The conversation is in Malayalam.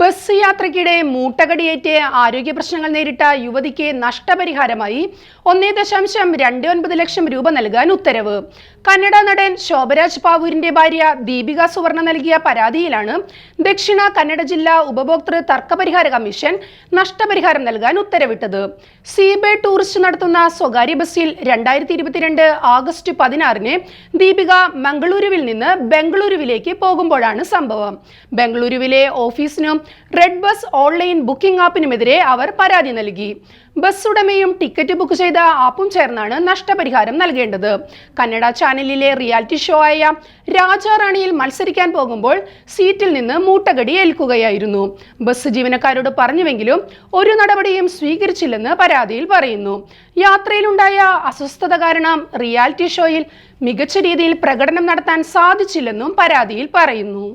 ബസ് യാത്രയ്ക്കിടെ മൂട്ടകടിയേറ്റ് ആരോഗ്യ പ്രശ്നങ്ങൾ നേരിട്ട യുവതിക്ക് നഷ്ടപരിഹാരമായി ഒന്നേ ദശാംശം രണ്ട് ഒൻപത് ലക്ഷം രൂപ നൽകാൻ ഉത്തരവ്. കന്നഡ നടൻ ശോഭരാജ് പാവൂരിന്റെ ഭാര്യ ദീപിക സുവർണ നൽകിയ പരാതിയിലാണ് ദക്ഷിണ കന്നഡ ജില്ലാ ഉപഭോക്തൃ തർക്കപരിഹാര കമ്മീഷൻ നഷ്ടപരിഹാരം നൽകാൻ ഉത്തരവിട്ടത്. സീബേ ടൂറിസ്റ്റ് നടത്തുന്ന സ്വകാര്യ ബസ്സിൽ രണ്ടായിരത്തി ഇരുപത്തിരണ്ട് ആഗസ്റ്റ് പതിനാറിന് ദീപിക മംഗളൂരുവിൽ നിന്ന് ബംഗളൂരുവിലേക്ക് പോകുമ്പോഴാണ് സംഭവം. ബംഗളൂരുവിലെ ഓഫീസിനും റെഡ് ബസ് ഓൺലൈൻ ബുക്കിംഗ് ആപ്പിനുമെതിരെ അവർ പരാതി നൽകി. ബസ് ഉടമയും ടിക്കറ്റ് ബുക്ക് ചെയ്ത ആപ്പും ചേർന്നാണ് നഷ്ടപരിഹാരം നൽകേണ്ടത്. കന്നഡ ചാനലിലെ റിയാലിറ്റി ഷോ ആയ രാജാറാണിയിൽ മത്സരിക്കാൻ പോകുമ്പോൾ സീറ്റിൽ നിന്ന് മൂട്ടകടി ഏൽക്കുകയായിരുന്നു. ബസ് ജീവനക്കാരോട് പറഞ്ഞുവെങ്കിലും ഒരു നടപടിയും സ്വീകരിച്ചില്ലെന്ന് പരാതിയിൽ പറയുന്നു. യാത്രയിലുണ്ടായ അസ്വസ്ഥത കാരണം റിയാലിറ്റി ഷോയിൽ മികച്ച രീതിയിൽ പ്രകടനം നടത്താൻ സാധിച്ചില്ലെന്നും പരാതിയിൽ പറയുന്നു.